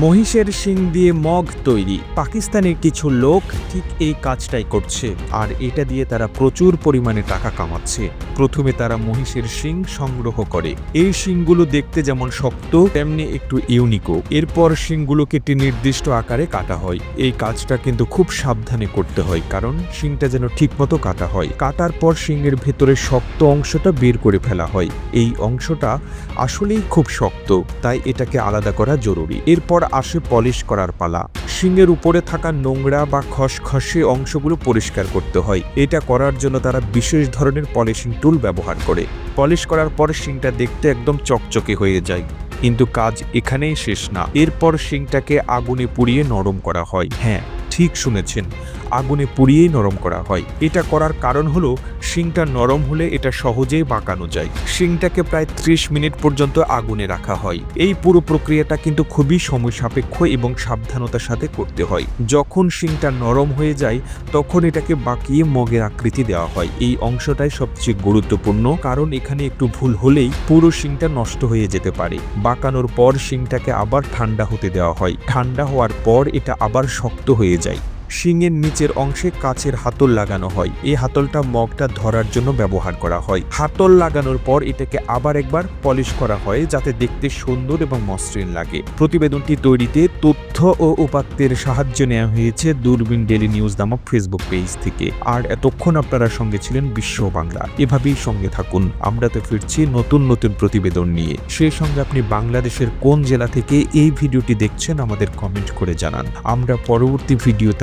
মহিষের শিং দিয়ে মগ তৈরি। পাকিস্তানের কিছু লোক ঠিক এই কাজটাই করছে, আর এটা দিয়ে তারা প্রচুর পরিমাণে টাকা কামাচ্ছে। প্রথমে তারা মহিষের শিং সংগ্রহ করে। এই শিংগুলো দেখতে যেমন শক্ত, তেমনি একটু ইউনিকো এরপর শিংগুলোকে একটি নির্দিষ্ট আকারে কাটা হয়। এই কাজটা কিন্তু খুব সাবধানে করতে হয়, কারণ শিংটা যেন ঠিকমতো কাটা হয়। কাটার পর শিংয়ের ভেতরে শক্ত অংশটা বের করে ফেলা হয়। এই অংশটা আসলেই খুব শক্ত, তাই এটাকে আলাদা করা জরুরি। এরপর আসে পলিশ করার পালা। শিংয়ের উপরে থাকা নোংরা বা খসখসে অংশগুলো পরিষ্কার করতে হয়। এটা করার জন্য তারা বিশেষ ধরনের পলিশিং টুল ব্যবহার করে। পলিশ করার পর শিংটা দেখতে একদম চকচকে হয়ে যায়। কিন্তু কাজ এখানেই শেষ না। এরপর শিংটাকে আগুনে পুড়িয়ে নরম করা হয়। হ্যাঁ ঠিক শুনেছেন। আগুনে পুড়িয়েই নরম করা হয়। এটা করার কারণ হলো শিংটা নরম হলে এটা সহজেই বাঁকানো যায়। শিংটাকে প্রায় ত্রিশ মিনিট পর্যন্ত আগুনে রাখা হয়। এই পুরো প্রক্রিয়াটা কিন্তু খুবই সময় সাপেক্ষ এবং সাবধানতার সাথে করতে হয়। যখন শিংটা নরম হয়ে যায়, তখন এটাকে বাঁকিয়ে মগের আকৃতি দেওয়া হয়। এই অংশটাই সবচেয়ে গুরুত্বপূর্ণ, কারণ এখানে একটু ভুল হলেই পুরো শিংটা নষ্ট হয়ে যেতে পারে। বাঁকানোর পর শিংটাকে আবার ঠান্ডা হতে দেওয়া হয়। ঠান্ডা হওয়ার পর এটা আবার শক্ত হয়ে যায়। শিংয়ের নিচের অংশে কাচের হাতল লাগানো হয়। এই হাতলটা মগটা ধরার জন্য ব্যবহার করা হয়। হাতল লাগানোর পর এটাকে আবার একবার পলিশ করা হয় যাতে দেখতে সুন্দর এবং মসৃণ লাগে। প্রতিবেদনটি তৈরিতে তথ্য ও উপাত্তের সাহায্য নেওয়া হয়েছে দূরবীন ডেলি নিউজ নামক ফেসবুক পেজ থেকে। আর এতক্ষণ আপনারা সঙ্গে ছিলেন বিশ্ব বাংলা। এভাবেই সঙ্গে থাকুন। আমরা তো ফিরছি নতুন নতুন প্রতিবেদন নিয়ে। সেই সঙ্গে আপনি বাংলাদেশের কোন জেলা থেকে এই ভিডিওটি দেখছেন আমাদের কমেন্ট করে জানান। আমরা পরবর্তী ভিডিওতে